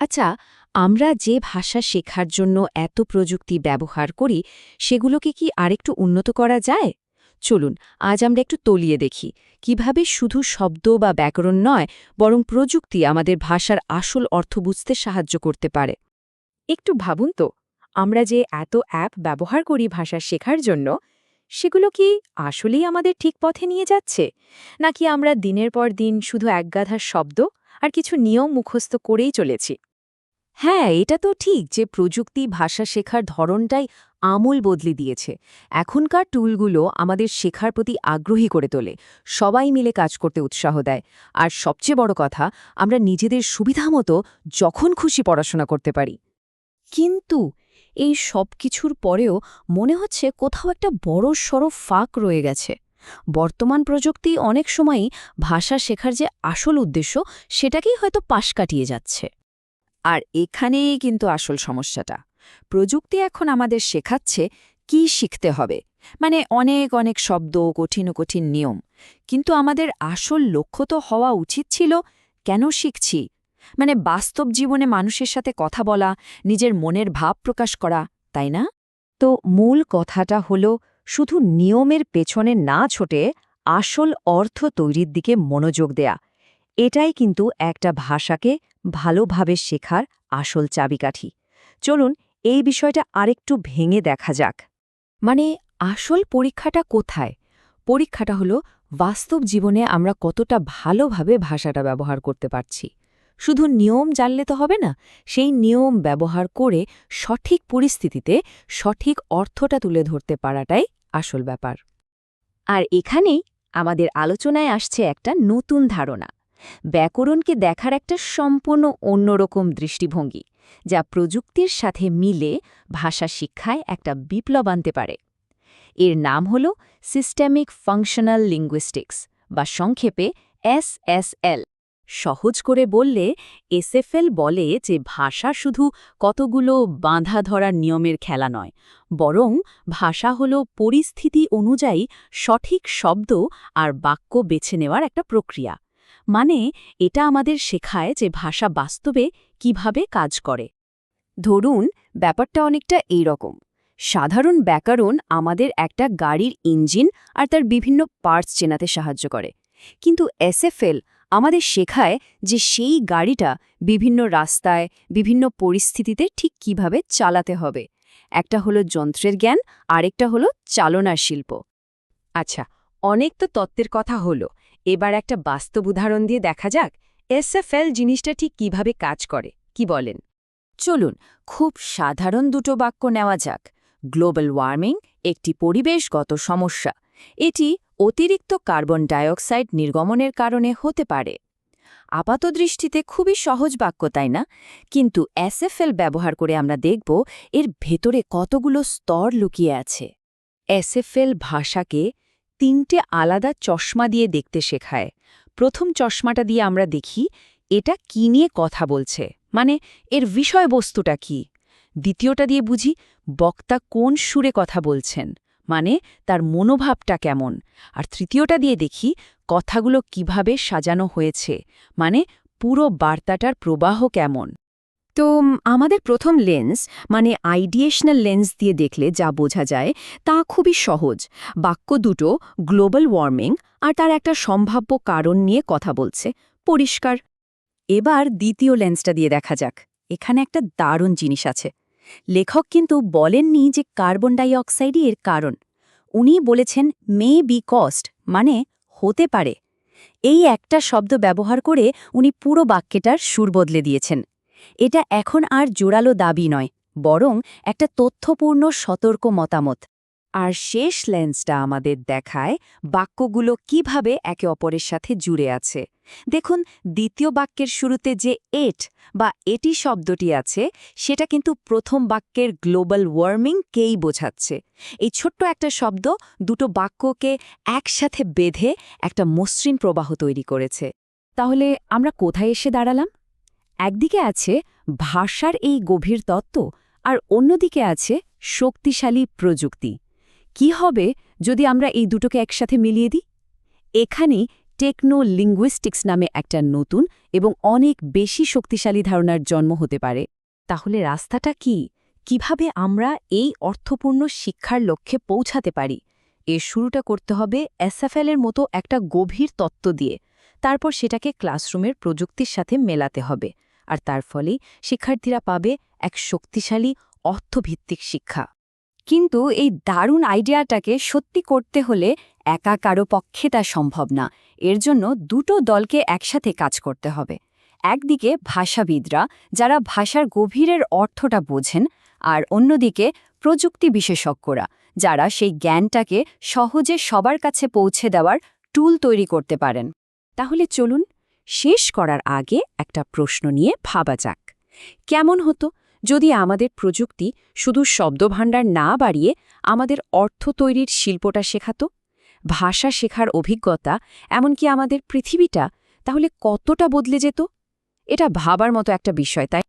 আচ্ছা আমরা যে ভাষা শেখার জন্য এত প্রযুক্তি ব্যবহার করি, সেগুলোকে কি আরেকটু উন্নত করা যায়? চলুন, আজ আমরা একটু তলিয়ে দেখি। কীভাবে শুধু শব্দ বা ব্যাকরণ নয়, বরং প্রযুক্তি আমাদের ভাষার আসল অর্থ বুঝতে সাহায্য করতে পারে। একটু ভাবুন তো, আমরা যে এত অ্যাপ ব্যবহার করি ভাষা শেখার জন্য, সেগুলো কি আসলেই আমাদের ঠিক পথে নিয়ে যাচ্ছে? নাকি আমরা দিনের পর দিন শুধু একগাধা শব্দ আর কিছু নিয়ম মুখস্থ করেই চলেছি? হ্যাঁ এটা তো ঠিক যে প্রযুক্তি, ভাষা শেখার ধরনটাই আমূল বদলে দিয়েছে। এখনকার টুলগুলো আমাদের শেখার প্রতি আগ্রহী করে তোলে। সবাই মিলে কাজ করতে উৎসাহ দেয়। আর সবচেয়ে বড় কথা, আমরা নিজেদের সুবিধামতো যখন খুশি পড়াশোনা করতে পারি। কিন্তু এই সব কিছুর পরেও মনে হচ্ছে কোথাও একটা বড় সড় ফাঁক রয়ে গেছে। বর্তমান প্রযুক্তি অনেক সময়ই ভাষা শেখার যে আসল উদ্দেশ্য, সেটাকেই হয়তো পাশ কাটিয়ে যাচ্ছে। আর এখানেই কিন্তু আসল সমস্যাটা। প্রযুক্তি এখন আমাদের শেখাচ্ছে কি শিখতে হবে। মানে অনেক অনেক শব্দ, কঠিন কঠিন নিয়ম। কিন্তু আমাদের আসল লক্ষ্য তো হওয়া উচিত ছিল, কেন শিখছি? মানে বাস্তব জীবনে মানুষের সাথে কথা বলা, নিজের মনের ভাব প্রকাশ করা, তাই না? তো মূল কথাটা হল, শুধু নিয়মের পেছনে না ছোটে আসল অর্থ তৈরির দিকে মনোযোগ দেয়া। এটাই কিন্তু একটা ভাষাকে ভালোভাবে শেখার আসল চাবিকাঠি। চলুন, এই বিষয়টা আরেকটু ভেঙে দেখা যাক। মানে আসল পরীক্ষাটা কোথায়? পরীক্ষাটা হলো, বাস্তব জীবনে আমরা কতটা ভালোভাবে ভাষাটা ব্যবহার করতে পারছি। শুধু নিয়ম জানলে তো হবে না, সেই নিয়ম ব্যবহার করে সঠিক পরিস্থিতিতে সঠিক অর্থটা তুলে ধরতে পারাটাই আসল ব্যাপার। আর এখানেই আমাদের আলোচনায় আসছে একটা নতুন ধারণা। ব্যাকরণকে দেখার একটা সম্পূর্ণ অন্যরকম দৃষ্টিভঙ্গি, যা প্রযুক্তির সাথে মিলে ভাষা শিক্ষায় একটা বিপ্লব আনতে পারে। এর নাম হল সিস্টেমিক ফাংশনাল লিঙ্গুইস্টিক্স বা সংক্ষেপে এসএসএল সহজ করে বললে এসএফএল বলে যে ভাষা শুধু কতগুলো বাঁধা ধরার নিয়মের খেলা নয়, বরং ভাষা হল পরিস্থিতি অনুযায়ী সঠিক শব্দ আর বাক্য বেছে নেওয়ার একটা প্রক্রিয়া। মানে এটা আমাদের শেখায় যে ভাষা বাস্তবে কীভাবে কাজ করে। ধরুন, ব্যাপারটা অনেকটা এই রকম সাধারণ ব্যাকরণ আমাদের একটা গাড়ির ইঞ্জিন আর তার বিভিন্ন পার্টস চেনাতে সাহায্য করে। কিন্তু এসএফএল আমাদের শেখায় যে সেই গাড়িটা বিভিন্ন রাস্তায়, বিভিন্ন পরিস্থিতিতে ঠিক কীভাবে চালাতে হবে। একটা হলো যন্ত্রের জ্ঞান, আরেকটা হলো চালনার শিল্প। আচ্ছা অনেক তো তত্ত্বের কথা হলো। এবার একটা বাস্তব উদাহরণ দিয়ে দেখা যাক এসএফএল জিনিসটা ঠিক কীভাবে কাজ করে, কি বলেন? চলুন, খুব সাধারণ দুটো বাক্য নেওয়া যাক। গ্লোবাল ওয়ার্মিং, একটি পরিবেশগত সমস্যা। এটি অতিরিক্ত কার্বন ডাইঅক্সাইড নির্গমনের কারণে হতে পারে। আপাতদৃষ্টিতে খুবই সহজ বাক্য, তাই না? কিন্তু এসএফএল ব্যবহার করে আমরা দেখব এর ভেতরে কতগুলো স্তর লুকিয়ে আছে। এসএফএল ভাষাকে তিনটে আলাদা চশমা দিয়ে দেখতে শেখায়। প্রথম চশমাটা দিয়ে আমরা দেখি, এটা কি নিয়ে কথা বলছে? মানে এর বিষয়বস্তুটা কি? দ্বিতীয়টা দিয়ে বুঝি, বক্তা কোন সুরে কথা বলছেন? মানে তার মনোভাবটা কেমন? আর তৃতীয়টা দিয়ে দেখি, কথাগুলো কীভাবে সাজানো হয়েছে? মানে পুরো বার্তাটার প্রবাহ কেমন? তো আমাদের প্রথম লেন্স মানে আইডিয়েশনাল লেন্স দিয়ে দেখলে যা বোঝা যায়, তা খুবই সহজ। বাক্য দুটো, গ্লোবাল ওয়ার্মিং, আর তার একটা সম্ভাব্য কারণ নিয়ে কথা বলছে। পরিষ্কার। এবার দ্বিতীয় লেন্সটা দিয়ে দেখা যাক। এখানে একটা দারুণ জিনিস আছে। লেখক কিন্তু বলেননি যে কার্বন ডাইঅক্সাইডই এর কারণ। উনি বলেছেন, মে বি কস্ট মানে হতে পারে। এই একটা শব্দ ব্যবহার করে উনি পুরো বাক্যটার সুর বদলে দিয়েছেন। এটা এখন আর জোরালো দাবি নয়, বরং একটা তথ্যপূর্ণ সতর্ক মতামত। আর শেষ লেন্সটা আমাদের দেখায় বাক্যগুলো কীভাবে একে অপরের সাথে জুড়ে আছে। দেখুন, দ্বিতীয় বাক্যের শুরুতে যে এট বা এটি শব্দটি আছে, সেটা কিন্তু প্রথম বাক্যের গ্লোবাল ওয়ার্মিংকেই বোঝাচ্ছে। এই ছোট্ট একটা শব্দ দুটো বাক্যকে একসাথে বেঁধে একটা মসৃণ প্রবাহ তৈরি করেছে। তাহলে আমরা কোথায় এসে দাঁড়ালাম? একদিকে আছে ভাষার এই গভীর তত্ত্ব আর অন্যদিকে আছে শক্তিশালী প্রযুক্তি। কি হবে যদি আমরা এই দুটোকে একসাথে মিলিয়ে দিই? এখানে টেকনো লিঙ্গুইস্টিক্স নামে একটা নতুন এবং অনেক বেশি শক্তিশালী ধারণার জন্ম হতে পারে। তাহলে রাস্তাটা কি? কীভাবে আমরা এই অর্থপূর্ণ শিক্ষার লক্ষ্যে পৌঁছাতে পারি? এর শুরুটা করতে হবে এসএফএল এর মতো একটা গভীর তত্ত্ব দিয়ে। তারপর সেটাকে ক্লাসরুমের প্রযুক্তির সাথে মেলাতে হবে। আর তার ফলেই শিক্ষার্থীরা পাবে এক শক্তিশালী অর্থভিত্তিক শিক্ষা। কিন্তু এই দারুণ আইডিয়াটাকে সত্যি করতে হলে একা কারও পক্ষে তা সম্ভব না। এর জন্য দুটো দলকে একসাথে কাজ করতে হবে। একদিকে ভাষাবিদরা, যারা ভাষার গভীরের অর্থটা বোঝেন, আর অন্যদিকে প্রযুক্তি বিশেষজ্ঞরা, যারা সেই জ্ঞানটাকে সহজে সবার কাছে পৌঁছে দেওয়ার টুল তৈরি করতে পারেন। তাহলে চলুন শেষ করার আগে একটা প্রশ্ন নিয়ে ভাবা যাক। কেমন হতো যদি আমাদের প্রযুক্তি শুধু শব্দভাণ্ডার না বাড়িয়ে আমাদের অর্থ তৈরির শিল্পটা শেখাতো? ভাষা শেখার অভিজ্ঞতা, এমনকি আমাদের পৃথিবীটা, তাহলে কতটা বদলে যেত? এটা ভাবার মতো একটা বিষয়, তাই